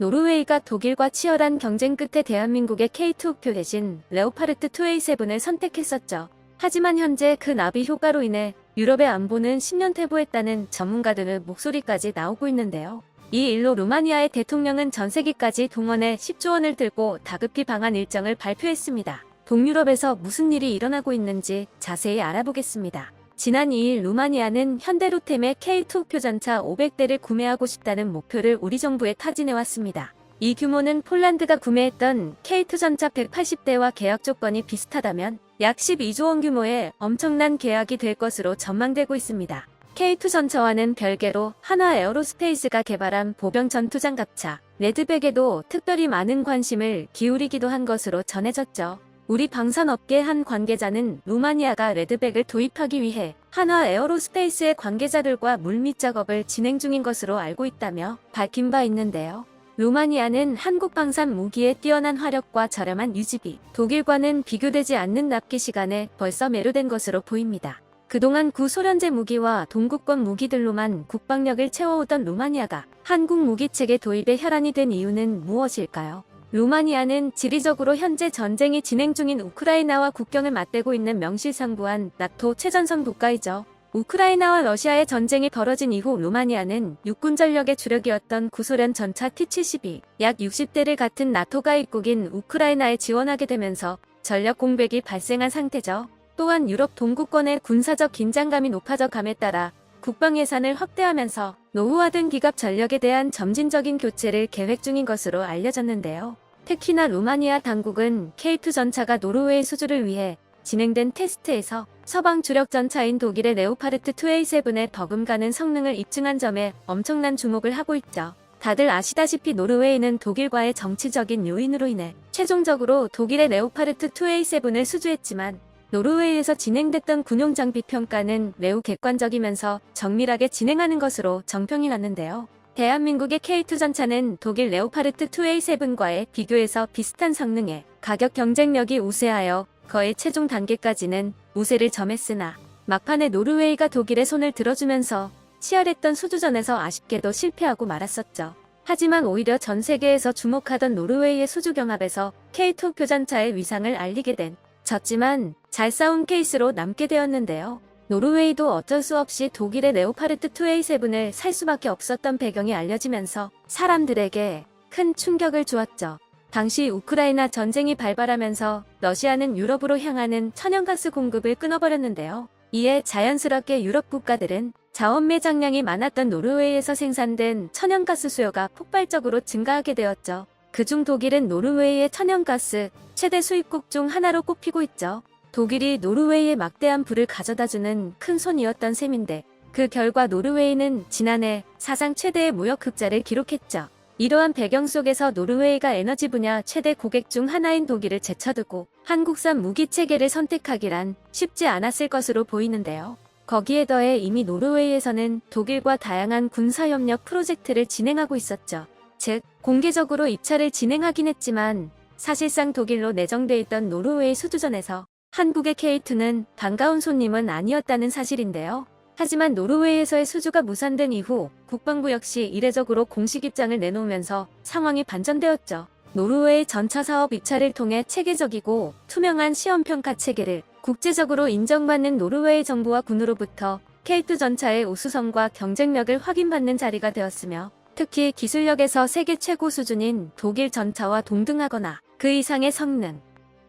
노르웨이가 독일과 치열한 경쟁 끝에 대한민국의 K2 우표 대신 레오파르트 2A7을 선택했었죠. 하지만 현재 그 나비 효과로 인해 유럽의 안보는 10년 퇴보했다는 전문가들의 목소리까지 나오고 있는데요. 이 일로 루마니아의 대통령은 전세기까지 동원해 10조 원을 들고 다급히 방한 일정을 발표했습니다. 동유럽에서 무슨 일이 일어나고 있는지 자세히 알아보겠습니다. 지난 2일 루마니아는 현대로템의 K2 표전차 500대를 구매하고 싶다는 목표를 우리 정부에 타진해왔습니다. 이 규모는 폴란드가 구매했던 K2 전차 180대와 계약 조건이 비슷하다면 약 12조 원 규모의 엄청난 계약이 될 것으로 전망되고 있습니다. K2 전차와는 별개로 하나 에어로스페이스가 개발한 보병 전투장갑차 레드백에도 특별히 많은 관심을 기울이기도 한 것으로 전해졌죠. 우리 방산업계 한 관계자는 루마니아가 레드백을 도입하기 위해 한화 에어로스페이스의 관계자들과 물밑 작업을 진행 중인 것으로 알고 있다며 밝힌 바 있는데요. 루마니아는 한국 방산 무기의 뛰어난 화력과 저렴한 유지비, 독일과는 비교되지 않는 납기 시간에 벌써 매료된 것으로 보입니다. 그동안 구소련제 무기와 동구권 무기들로만 국방력을 채워오던 루마니아가 한국 무기체계 도입에 혈안이 된 이유는 무엇일까요? 루마니아는 지리적으로 현재 전쟁이 진행 중인 우크라이나와 국경을 맞대고 있는 명실상부한 나토 최전선 국가이죠. 우크라이나와 러시아의 전쟁이 벌어진 이후 루마니아는 육군 전력의 주력이었던 구소련 전차 T-72, 약 60대를 같은 나토 가 입국인 우크라이나에 지원하게 되면서 전력 공백이 발생한 상태죠. 또한 유럽 동구권의 군사적 긴장감이 높아져 감에 따라 국방 예산을 확대하면서 노후화된 기갑 전력에 대한 점진적인 교체를 계획 중인 것으로 알려졌는데요. 특히나 루마니아 당국은 K2 전차가 노르웨이 수주를 위해 진행된 테스트에서 서방 주력 전차인 독일의 레오파르트 2A7의 버금가는 성능을 입증한 점에 엄청난 주목을 하고 있죠. 다들 아시다시피 노르웨이는 독일과의 정치적인 요인으로 인해 최종적으로 독일의 레오파르트 2A7을 수주했지만 노르웨이에서 진행됐던 군용 장비 평가는 매우 객관적이면서 정밀하게 진행하는 것으로 정평이 났는데요. 대한민국의 K2 전차는 독일 레오파르트 2A7과의 비교해서 비슷한 성능에 가격 경쟁력이 우세하여 거의 최종 단계까지는 우세를 점했으나 막판에 노르웨이가 독일의 손을 들어주면서 치열했던 수주전에서 아쉽게도 실패하고 말았었죠. 하지만 오히려 전 세계에서 주목하던 노르웨이의 수주 경합에서 K2 표전차의 위상을 알리게 된 졌지만 잘 싸운 케이스로 남게 되었는데요. 노르웨이도 어쩔 수 없이 독일의 레오파르트 2A7을 살 수밖에 없었던 배경이 알려지면서 사람들에게 큰 충격을 주었죠. 당시 우크라이나 전쟁이 발발하면서 러시아는 유럽으로 향하는 천연가스 공급을 끊어버렸는데요. 이에 자연스럽게 유럽 국가들은 자원 매장량이 많았던 노르웨이에서 생산된 천연가스 수요가 폭발적으로 증가하게 되었죠. 그중 독일은 노르웨이의 천연가스 최대 수입국 중 하나로 꼽히고 있죠. 독일이 노르웨이에 막대한 부를 가져다주는 큰 손이었던 셈인데 그 결과 노르웨이는 지난해 사상 최대의 무역 흑자를 기록했죠. 이러한 배경 속에서 노르웨이가 에너지 분야 최대 고객 중 하나인 독일을 제쳐두고 한국산 무기 체계를 선택하기란 쉽지 않았을 것으로 보이는데요. 거기에 더해 이미 노르웨이에서는 독일과 다양한 군사협력 프로젝트를 진행하고 있었죠. 즉, 공개적으로 입찰을 진행하긴 했지만 사실상 독일로 내정돼 있던 노르웨이 수주전에서 한국의 K2는 반가운 손님은 아니었다는 사실인데요. 하지만 노르웨이에서의 수주가 무산된 이후 국방부 역시 이례적으로 공식 입장을 내놓으면서 상황이 반전되었죠. 노르웨이 전차 사업 입찰을 통해 체계적이고 투명한 시험 평가 체계를 국제적으로 인정받는 노르웨이 정부와 군으로부터 K2 전차의 우수성과 경쟁력을 확인받는 자리가 되었으며 특히 기술력에서 세계 최고 수준인 독일 전차와 동등하거나 그 이상의 성능,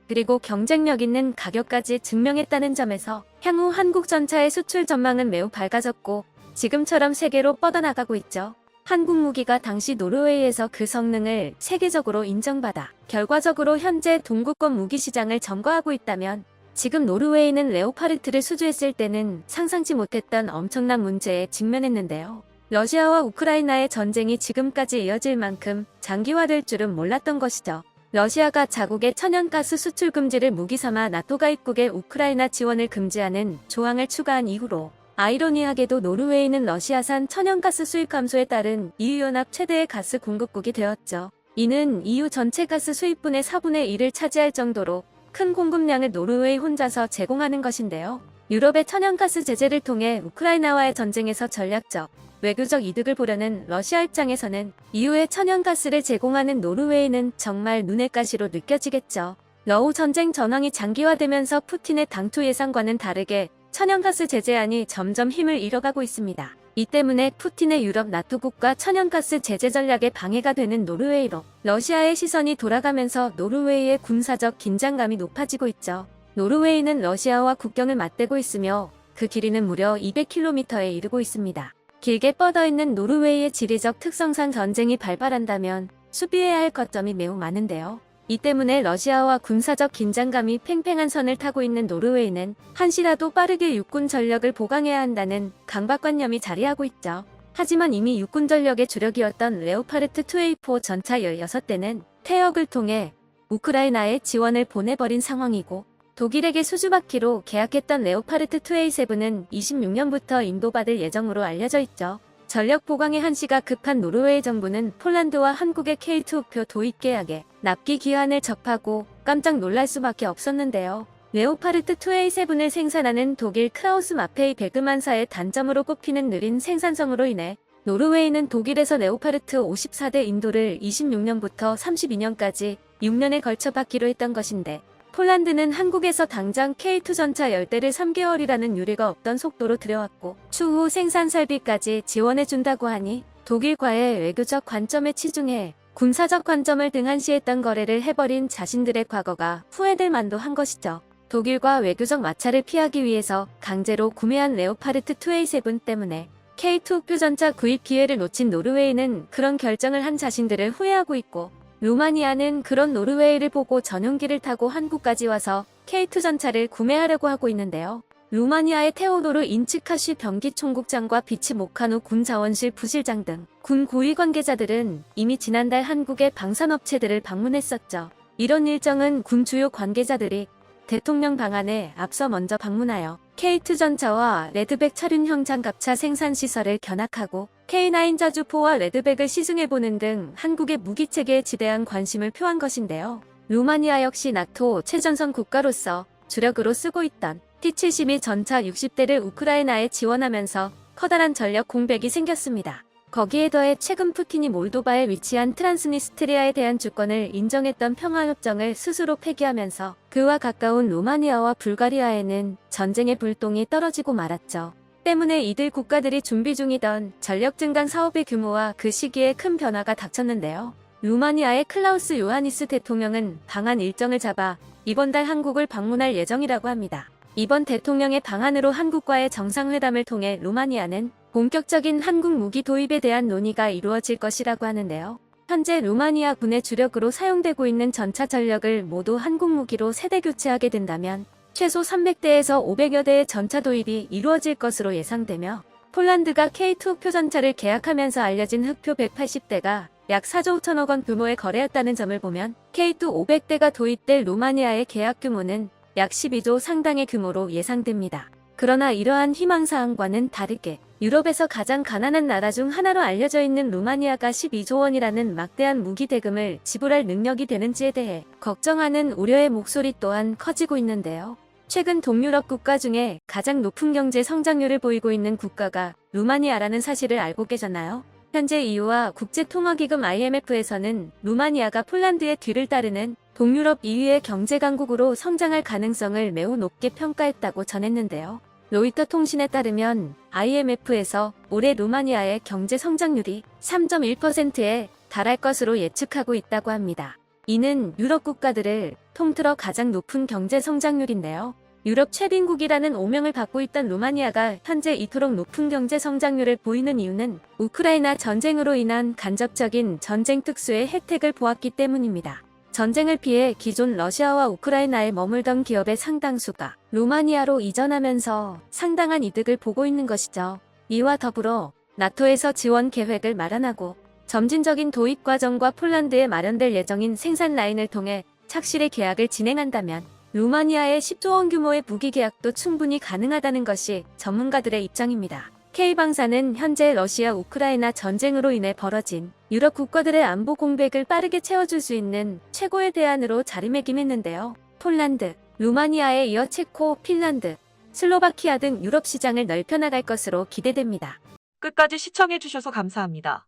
그리고 경쟁력 있는 가격까지 증명했다는 점에서 향후 한국 전차의 수출 전망은 매우 밝아졌고 지금처럼 세계로 뻗어나가고 있죠. 한국 무기가 당시 노르웨이에서 그 성능을 세계적으로 인정받아 결과적으로 현재 동구권 무기 시장을 점거하고 있다면 지금 노르웨이는 레오파르트를 수주했을 때는 상상치 못했던 엄청난 문제에 직면했는데요. 러시아와 우크라이나의 전쟁이 지금까지 이어질 만큼 장기화될 줄은 몰랐던 것이죠. 러시아가 자국의 천연가스 수출 금지를 무기 삼아 나토 가 입국의 우크라이나 지원을 금지하는 조항을 추가한 이후로 아이러니하게도 노르웨이는 러시아산 천연가스 수입 감소에 따른 EU연합 최대의 가스 공급국이 되었죠. 이는 EU 전체 가스 수입분의 4분의 1을 차지할 정도로 큰 공급량을 노르웨이 혼자서 제공하는 것인데요. 유럽의 천연가스 제재를 통해 우크라이나와의 전쟁에서 전략적 외교적 이득을 보려는 러시아 입장에서는 이후에 천연가스를 제공하는 노르웨이는 정말 눈의 가시로 느껴지겠죠. 러우 전쟁 전황이 장기화되면서 푸틴의 당초 예상과는 다르게 천연가스 제재안이 점점 힘을 잃어가고 있습니다. 이 때문에 푸틴의 유럽 나토 국가 천연가스 제재 전략에 방해가 되는 노르웨이로 러시아의 시선이 돌아가면서 노르웨이의 군사적 긴장감이 높아지고 있죠. 노르웨이는 러시아와 국경을 맞대고 있으며 그 길이는 무려 200km에 이르고 있습니다. 길게 뻗어 있는 노르웨이의 지리적 특성상 전쟁이 발발한다면 수비해야 할 거점이 매우 많은데요. 이 때문에 러시아와 군사적 긴장감이 팽팽한 선을 타고 있는 노르웨이는 한시라도 빠르게 육군 전력을 보강해야 한다는 강박관념이 자리하고 있죠. 하지만 이미 육군 전력의 주력이었던 레오파르트 2A4 전차 16대는 태역을 통해 우크라이나에 지원을 보내버린 상황이고 독일에게 수주받기로 계약했던 레오파르트 2A7은 26년부터 인도받을 예정으로 알려져 있죠. 전력 보강의 한시가 급한 노르웨이 정부는 폴란드와 한국의 K2 우표 도입 계약에 납기 기한을 접하고 깜짝 놀랄 수밖에 없었는데요. 레오파르트 2A7을 생산하는 독일 크라우스 마페이 베그만사의 단점으로 꼽히는 느린 생산성으로 인해 노르웨이는 독일에서 레오파르트 54대 인도를 26년부터 32년까지 6년에 걸쳐 받기로 했던 것인데 폴란드는 한국에서 당장 K2 전차 10대를 3개월이라는 유례가 없던 속도로 들여왔고 추후 생산 설비까지 지원해준다고 하니 독일과의 외교적 관점에 치중해 군사적 관점을 등한시했던 거래를 해버린 자신들의 과거가 후회될 만도 한 것이죠. 독일과 외교적 마찰을 피하기 위해서 강제로 구매한 레오파르트 2A7 때문에 K2 표전차 구입 기회를 놓친 노르웨이는 그런 결정을 한 자신들을 후회하고 있고 루마니아는 그런 노르웨이를 보고 전용기를 타고 한국까지 와서 K2 전차를 구매하려고 하고 있는데요. 루마니아의 테오도르 인츠카시 병기총국장과 비치 모카노 군자원실 부실장 등 군 고위 관계자들은 이미 지난달 한국의 방산업체들을 방문했었죠. 이런 일정은 군 주요 관계자들이 대통령 방안에 앞서 먼저 방문하여 K2 전차와 레드백 차륜형 장갑차 생산 시설을 견학하고 K9 자주포와 레드백을 시승해보는 등 한국의 무기체계에 지대한 관심을 표한 것인데요. 루마니아 역시 나토 최전선 국가로서 주력으로 쓰고 있던 T-72 전차 60대를 우크라이나에 지원하면서 커다란 전력 공백이 생겼습니다. 거기에 더해 최근 푸틴이 몰도바에 위치한 트란스니스트리아에 대한 주권을 인정했던 평화협정을 스스로 폐기하면서 그와 가까운 루마니아와 불가리아에는 전쟁의 불똥이 떨어지고 말았죠. 때문에 이들 국가들이 준비 중이던 전력 증강 사업의 규모와 그 시기에 큰 변화가 닥쳤는데요. 루마니아의 클라우스 요하니스 대통령은 방한 일정을 잡아 이번 달 한국을 방문할 예정이라고 합니다. 이번 대통령의 방한으로 한국과의 정상회담을 통해 루마니아는 본격적인 한국 무기 도입에 대한 논의가 이루어질 것이라고 하는데요. 현재 루마니아 군의 주력으로 사용되고 있는 전차 전력을 모두 한국 무기로 세대 교체하게 된다면 최소 300대에서 500여 대의 전차 도입이 이루어질 것으로 예상되며 폴란드가 K2 표전차를 계약하면서 알려진 흑표 180대가 약 4조 5천억 원 규모의 거래였다는 점을 보면 K2 500대가 도입될 루마니아의 계약 규모는 약 12조 상당의 규모로 예상됩니다. 그러나 이러한 희망사항과는 다르게 유럽에서 가장 가난한 나라 중 하나로 알려져 있는 루마니아가 12조 원이라는 막대한 무기 대금을 지불할 능력이 되는지에 대해 걱정하는 우려의 목소리 또한 커지고 있는데요. 최근 동유럽 국가 중에 가장 높은 경제 성장률을 보이고 있는 국가가 루마니아라는 사실을 알고 계셨나요? 현재 EU와 국제통화기금 IMF에서는 루마니아가 폴란드의 뒤를 따르는 동유럽 2위의 경제 강국으로 성장할 가능성을 매우 높게 평가했다고 전했는데요. 로이터 통신에 따르면 IMF에서 올해 루마니아의 경제 성장률이 3.1%에 달할 것으로 예측하고 있다고 합니다. 이는 유럽 국가들을 통틀어 가장 높은 경제 성장률인데요. 유럽 최빈국이라는 오명을 받고 있던 루마니아가 현재 이토록 높은 경제 성장률을 보이는 이유는 우크라이나 전쟁으로 인한 간접적인 전쟁 특수의 혜택을 보았기 때문입니다. 전쟁을 피해 기존 러시아와 우크라이나에 머물던 기업의 상당수가 루마니아로 이전하면서 상당한 이득을 보고 있는 것이죠. 이와 더불어 나토에서 지원 계획을 마련하고 점진적인 도입 과정과 폴란드에 마련될 예정인 생산 라인을 통해 착실히 계약을 진행한다면 루마니아의 10조 원 규모의 무기 계약도 충분히 가능하다는 것이 전문가들의 입장입니다. K방사는 현재 러시아 우크라이나 전쟁으로 인해 벌어진 유럽 국가들의 안보 공백을 빠르게 채워줄 수 있는 최고의 대안으로 자리매김했는데요. 폴란드, 루마니아에 이어 체코, 핀란드, 슬로바키아 등 유럽 시장을 넓혀나갈 것으로 기대됩니다. 끝까지 시청해주셔서 감사합니다.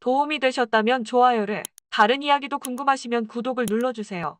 도움이 되셨다면 좋아요를, 다른 이야기도 궁금하시면 구독을 눌러주세요.